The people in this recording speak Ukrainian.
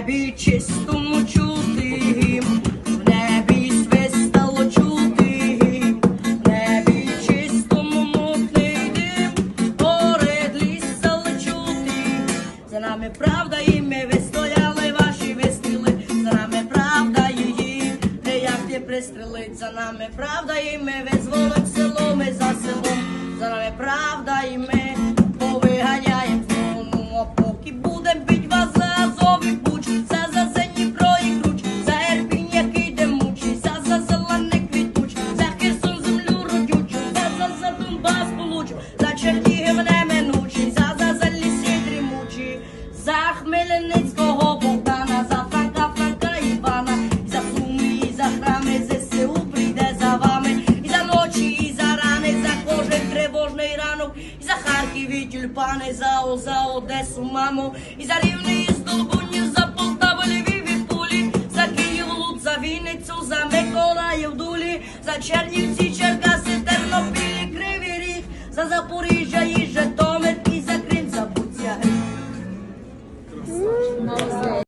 небі чистому чути в небі свистало чути в небі чистому мутний дим, поряд лісали чути. За нами правда і ми вистояли ваші вистріли, за нами правда її, не як ти пристрелить, за нами правда і ми визволим село, ми за Хмельницького Богдана, за фрака, фрака Івана, і за суми, і за храми, ЗСУ прийде за вами, і за ночі, і за рани, за кожен тривожний ранок, і за Харків, і тюльпани, за О, за Одесу, маму, і за рівний і здолбунів, за Полтаву, Львів і пулі, за Київ, Луд, за Вінницю, за Миколаїв, дулі, за Чернівці, Черкаси, тернопілі Кривий Ріг, за Запоріжжя. irmãos.